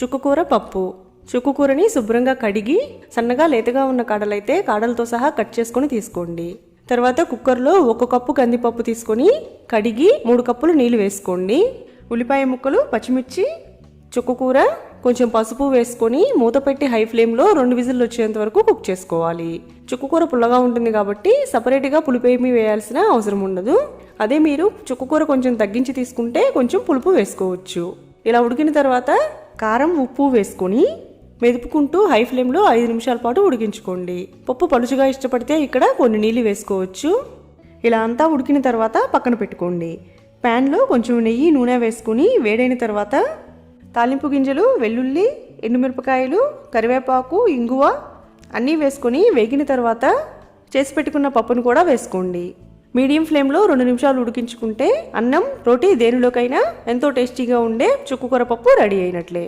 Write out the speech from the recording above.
చుక్కకూర పప్పు. చుక్కుకూరని శుభ్రంగా కడిగి సన్నగా లేతగా ఉన్న కాడలైతే కాడలతో సహా కట్ చేసుకొని తీసుకోండి. తర్వాత కుక్కర్లో ఒక కప్పు కందిపప్పు తీసుకొని కడిగి మూడు కప్పులు నీళ్ళు వేసుకోండి. ఉల్లిపాయ ముక్కలు పచ్చిమిర్చి చుక్కుకూర కొంచెం పసుపు వేసుకొని మూత పెట్టి హై ఫ్లేమ్లో రెండు విజిల్లు వచ్చేంత వరకు కుక్ చేసుకోవాలి. చుక్కుకూర పుల్లగా ఉంటుంది కాబట్టి సపరేట్గా పులిపేమి వేయాల్సిన అవసరం ఉండదు. అదే మీరు చుక్కుకూర కొంచెం తగ్గించి తీసుకుంటే కొంచెం పులుపు వేసుకోవచ్చు. ఇలా ఉడికిన తర్వాత కారం ఉప్పు వేసుకొని మెదుపుకుంటూ హై ఫ్లేమ్లో ఐదు నిమిషాల పాటు ఉడికించుకోండి. పప్పు పలుచుగా ఇష్టపడితే ఇక్కడ కొన్ని నీళ్ళు వేసుకోవచ్చు. ఇలా అంతా ఉడికిన తర్వాత పక్కన పెట్టుకోండి. ప్యాన్లో కొంచెం నెయ్యి నూనె వేసుకుని వేడైన తర్వాత తాలింపు గింజలు వెల్లుల్లి ఎండుమిరపకాయలు కరివేపాకు ఇంగువ అన్నీ వేసుకొని వేగిన తర్వాత చేసి పెట్టుకున్న పప్పును కూడా వేసుకోండి. మీడియం ఫ్లేమ్లో రెండు నిమిషాలు ఉడికించుకుంటే అన్నం రోటీ దేనిలోకైనా ఎంతో టేస్టీగా ఉండే చుక్కకూర పప్పు రెడీ అయినట్లే.